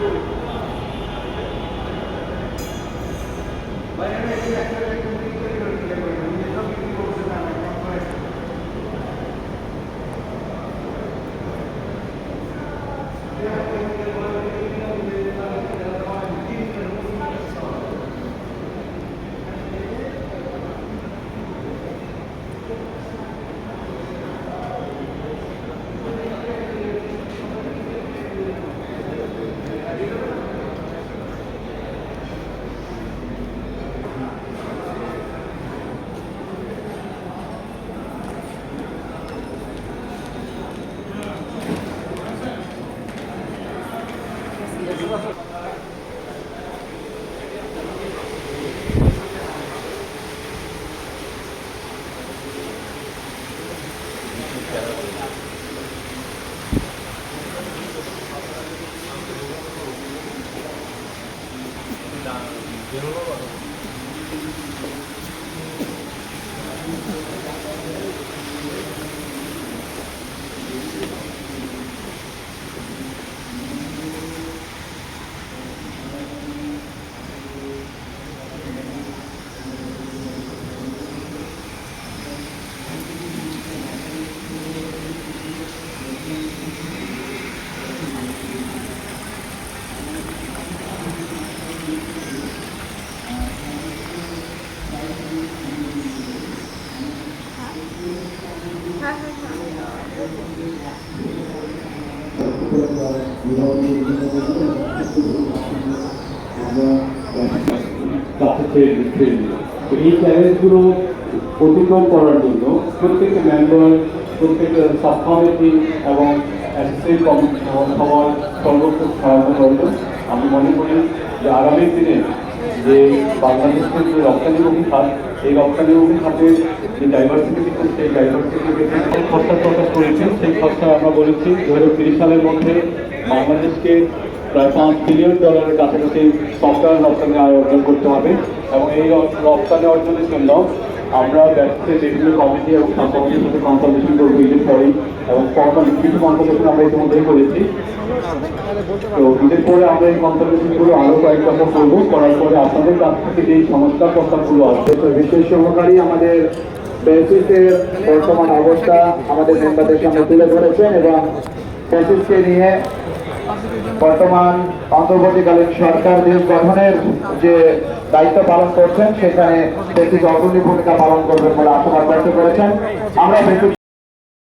Thank you. এই চ্যালেঞ্জগুলো অতিক্রম করার জন্য প্রত্যেকটা মেম্বার প্রত্যেকটা সাব কমিটি এবং সবার সর্বোচ্চ সহায়তা করবেন আমি মনে করি যে আগামী দিনে যে বাংলাদেশের যে রপ্তানিমুখী খাত এই রপ্তানিমুখী খাতের যে ডাইভার্সিটি সেই ডাইভার্সিটি খরচা প্রকাশ করেছে। সেই খরচা আমরা বলেছি দু হাজার সালের মধ্যে বাংলাদেশকে প্রায় পাঁচ বিলিয়ন ডলারের কাছাকাছি সফটওয়্যার রপ্তানি আয় অর্জন করতে হবে এবং এই রপ্তানি অর্জনের জন্য আমরা ব্যবসায় বিভিন্ন কমিটি এবং কমিটির সাথে কনসালটেশন করব ঈদের পরেই এবং ফর্মাল কিছু কনসালটেশন আমরা ইতিমধ্যেই করেছি। তো ঈদের পরে আমরা এই কনসালটেশনগুলো আরও কয়েক দফা করব। করার পরে আপনাদের কাছ থেকে যে সংস্কার প্রস্তাবগুলো আসবে বিশেষ সহকারী আমাদের বেসিসের বর্তমান অবস্থা আমাদের মেম্বারদের সামনে তুলে ধরেছেন এবং বেসিসকে নিয়ে বর্তমান অন্তর্বর্তীকালীন সরকার দেশ গঠনের যে দায়িত্ব পালন করছেন, সেখানে ব্যক্তিকে অগ্রণী ভূমিকা পালন করবেন বলে আশাবাদ ব্যক্ত করেছেন। আমরা